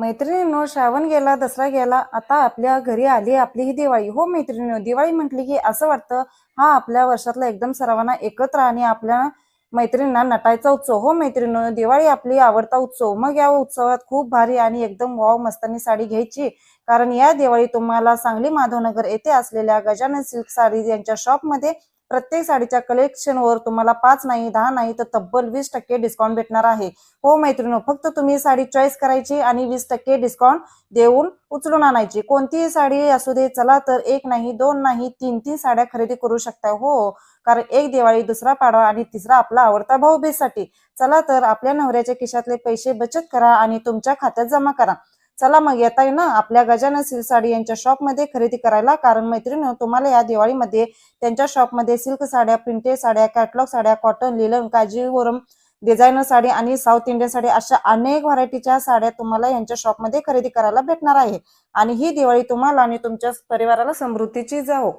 मैत्रिणींनो श्रावण गेला दसरा गेला आता आपल्या घरी आली आपली ही दिवाळी. हो मैत्रिणींनो दिवाळी म्हटली की असं वाटतं हा आपल्या वर्षातला एकदम सर्वांना एकत्र आणि आपल्या मैत्रिणींना नटायचा उत्सव. हो मैत्रिणींनो दिवाळी आपली आवडता उत्सव. मग या उत्सवात खूप भारी आणि एकदम वाव मस्तानी साडी घ्यायची. कारण या दिवाळी तुम्हाला सांगली माधवनगर येथे असलेल्या गजानन सिल्क साडी यांच्या शॉपमध्ये प्रत्येक साडीच्या कलेक्शनवर तुम्हाला पाच नाही दहा नाही तर तब्बल वीस टक्के डिस्काउंट भेटणार आहे. हो मैत्रिणी फक्त तुम्ही साडी चॉईस करायची आणि वीस टक्के डिस्काउंट देऊन उचलून आणायची. कोणतीही साडी असू दे चला तर एक नाही दोन नाही तीन तीन साड्या खरेदी करू शकता. हो कारण एक दिवाळी दुसरा पाडवा आणि तिसरा आपला आवडता भाऊबीजसाठी. चला तर आपल्या नवऱ्याच्या खिशातले पैसे बचत करा आणि तुमच्या खात्यात जमा करा. चला मग येता ना? आपल्या गजानन सिल्क साडी यांच्या शॉपमध्ये खरेदी करायला. कारण मैत्रिणी तुम्हाला या दिवाळीमध्ये त्यांच्या शॉपमध्ये सिल्क साड्या प्रिंटेड साड्या कॅटलॉग साड्या cotton linen Kanjeevaram designer sari आणि साऊथ इंडियन साडी अशा अनेक व्हरायटीच्या साड्या तुम्हाला यांच्या शॉपमध्ये खरेदी करायला भेटणार आहे. आणि ही दिवाळी तुम्हाला आणि तुमच्या परिवाराला समृद्धीची जाओ